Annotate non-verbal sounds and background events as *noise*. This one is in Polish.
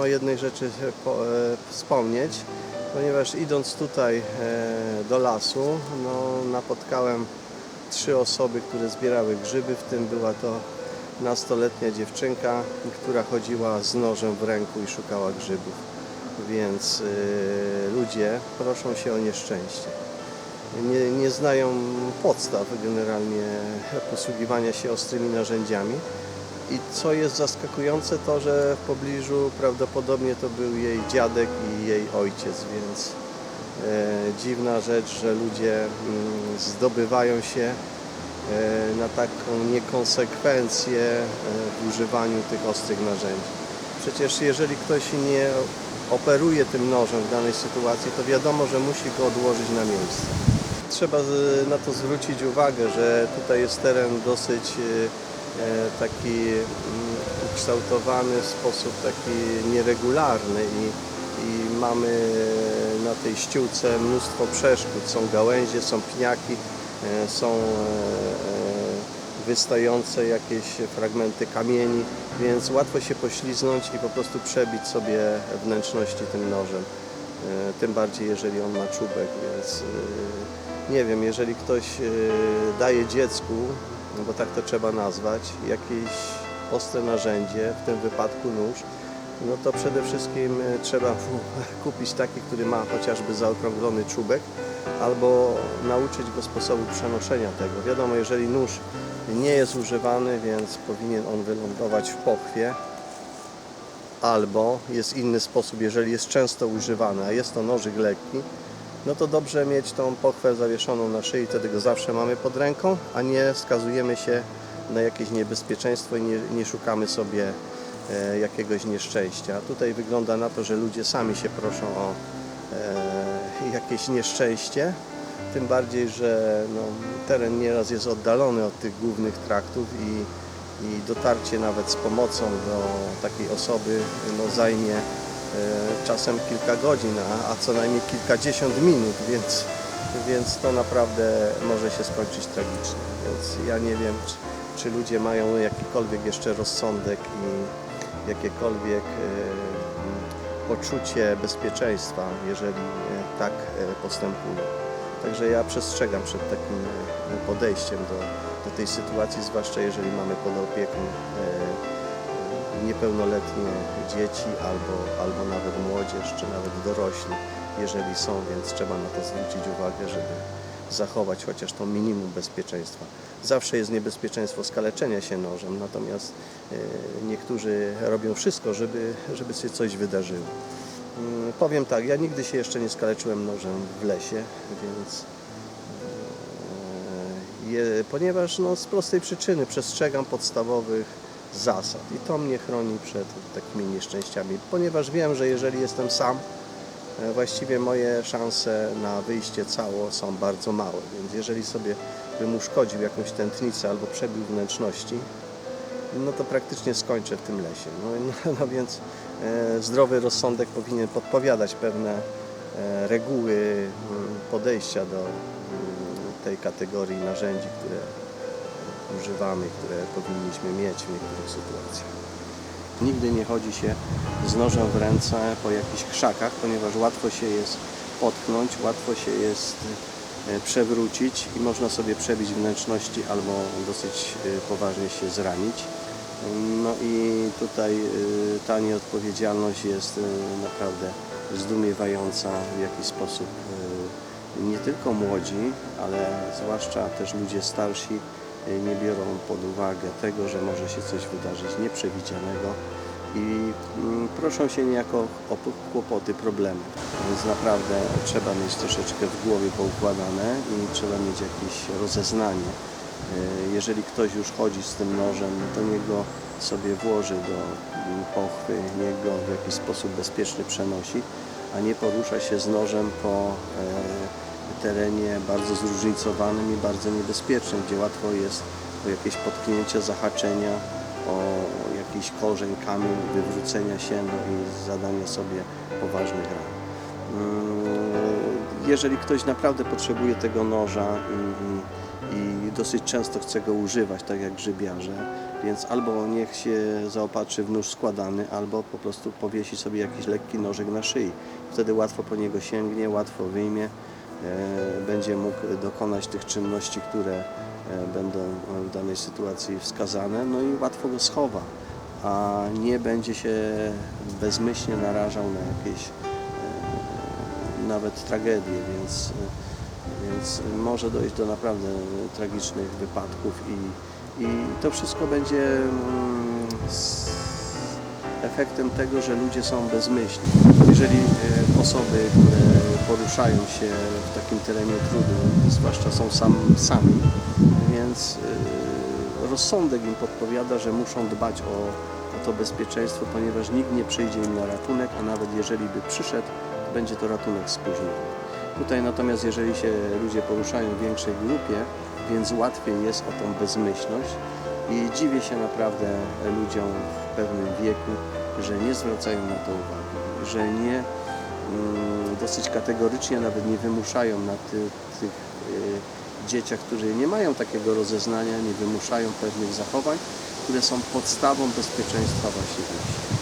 o jednej rzeczy e, wspomnieć, ponieważ idąc tutaj e, do lasu, no, napotkałem trzy osoby, które zbierały grzyby, w tym była to nastoletnia dziewczynka, która chodziła z nożem w ręku i szukała grzybów. Więc e, ludzie proszą się o nieszczęście. Nie, nie znają podstaw generalnie posługiwania się ostrymi narzędziami. I co jest zaskakujące, to że w pobliżu prawdopodobnie to był jej dziadek i jej ojciec, więc e, dziwna rzecz, że ludzie mm, zdobywają się e, na taką niekonsekwencję e, w używaniu tych ostrych narzędzi. Przecież jeżeli ktoś nie operuje tym nożem w danej sytuacji, to wiadomo, że musi go odłożyć na miejsce. Trzeba na to zwrócić uwagę, że tutaj jest teren dosyć e, taki mm, ukształtowany w sposób taki nieregularny i, i mamy na tej ściółce mnóstwo przeszkód. Są gałęzie, są pniaki, e, są e, e, wystające jakieś fragmenty kamieni, więc łatwo się pośliznąć i po prostu przebić sobie wnętrzności tym nożem. E, Tym bardziej, jeżeli on ma czubek, więc e, nie wiem, jeżeli ktoś e, daje dziecku, no bo tak to trzeba nazwać, jakieś ostre narzędzie, w tym wypadku nóż, no to przede wszystkim e, trzeba *laughs* kupić taki, który ma chociażby zaokrąglony czubek, albo nauczyć go sposobu przenoszenia tego. Wiadomo, jeżeli nóż nie jest używany, więc powinien on wylądować w pochwie, albo jest inny sposób, jeżeli jest często używany, a jest to nożyk lekki, no to dobrze mieć tą pochwę zawieszoną na szyi, wtedy go zawsze mamy pod ręką, a nie skazujemy się na jakieś niebezpieczeństwo i nie, nie szukamy sobie e, jakiegoś nieszczęścia. Tutaj wygląda na to, że ludzie sami się proszą o e, jakieś nieszczęście, tym bardziej, że no, teren nieraz jest oddalony od tych głównych traktów i, i dotarcie nawet z pomocą do takiej osoby no, zajmie czasem kilka godzin, a, a co najmniej kilkadziesiąt minut, więc, więc to naprawdę może się skończyć tragicznie. Więc ja nie wiem, czy, czy ludzie mają jakikolwiek jeszcze rozsądek i jakiekolwiek e, poczucie bezpieczeństwa, jeżeli e, tak e, postępują. Także ja przestrzegam przed takim e, podejściem do, do tej sytuacji, zwłaszcza jeżeli mamy pod opieką e, niepełnoletnie dzieci albo, albo nawet młodzież, czy nawet dorośli, jeżeli są, więc trzeba na to zwrócić uwagę, żeby zachować chociaż to minimum bezpieczeństwa. Zawsze jest niebezpieczeństwo skaleczenia się nożem, natomiast e, niektórzy robią wszystko, żeby, żeby się coś wydarzyło. Mm, Powiem tak, ja nigdy się jeszcze nie skaleczyłem nożem w lesie, więc e, ponieważ no, z prostej przyczyny przestrzegam podstawowych zasad i to mnie chroni przed takimi nieszczęściami, ponieważ wiem, że jeżeli jestem sam, e, właściwie moje szanse na wyjście cało są bardzo małe, więc jeżeli sobie bym uszkodził jakąś tętnicę albo przebił wnętrzności, no to praktycznie skończę w tym lesie. No, *laughs* no, no więc e, zdrowy rozsądek powinien podpowiadać pewne e, reguły mm, podejścia do mm, tej kategorii narzędzi, które używamy, które powinniśmy mieć w niektórych sytuacjach. Nigdy nie chodzi się z nożem w ręce po jakichś krzakach, ponieważ łatwo się jest potknąć, łatwo się jest e, przewrócić i można sobie przebić wnętrzności albo dosyć e, poważnie się zranić. No i tutaj e, ta nieodpowiedzialność jest naprawdę zdumiewająca, w jaki sposób nie tylko młodzi, ale zwłaszcza też ludzie starsi nie biorą pod uwagę tego, że może się coś wydarzyć nieprzewidzianego i mm, proszą się niejako o kłopoty, problemy. Więc naprawdę trzeba mieć troszeczkę w głowie poukładane i trzeba mieć jakieś rozeznanie. E, Jeżeli ktoś już chodzi z tym nożem, to niech go sobie włoży do mm, pochwy, niech go w jakiś sposób bezpiecznie przenosi, a nie porusza się z nożem po e, terenie bardzo zróżnicowanym i bardzo niebezpiecznym, gdzie łatwo jest o jakieś potknięcia, zahaczenia, o jakiś korzeń, kamień, wywrócenia się no i zadania sobie poważnych ran. Mm, Jeżeli ktoś naprawdę potrzebuje tego noża i, dosyć często chce go używać, tak jak grzybiarze, więc albo niech się zaopatrzy w nóż składany, albo po prostu powiesi sobie jakiś lekki nożek na szyi. Wtedy łatwo po niego sięgnie, łatwo wyjmie, będzie mógł dokonać tych czynności, które e, będą w danej sytuacji wskazane, no i łatwo go schowa, a nie będzie się bezmyślnie narażał na jakieś e, nawet tragedie, więc, więc może dojść do naprawdę tragicznych wypadków i, i to wszystko będzie mm, efektem tego, że ludzie są bezmyślni. Jeżeli e, osoby, które poruszają się w takim terenie trudnym, zwłaszcza są sam, sami, więc e, rozsądek im podpowiada, że muszą dbać o, o to bezpieczeństwo, ponieważ nikt nie przyjdzie im na ratunek, a nawet jeżeli by przyszedł, będzie to ratunek spóźniony. Tutaj natomiast jeżeli się ludzie poruszają w większej grupie, więc łatwiej jest o tą bezmyślność i dziwię się naprawdę ludziom w pewnym wieku, że nie zwracają na to uwagi, że nie mm, dosyć kategorycznie nawet nie wymuszają na ty, tych y, dzieciach, którzy nie mają takiego rozeznania, nie wymuszają pewnych zachowań, które są podstawą bezpieczeństwa właśnie.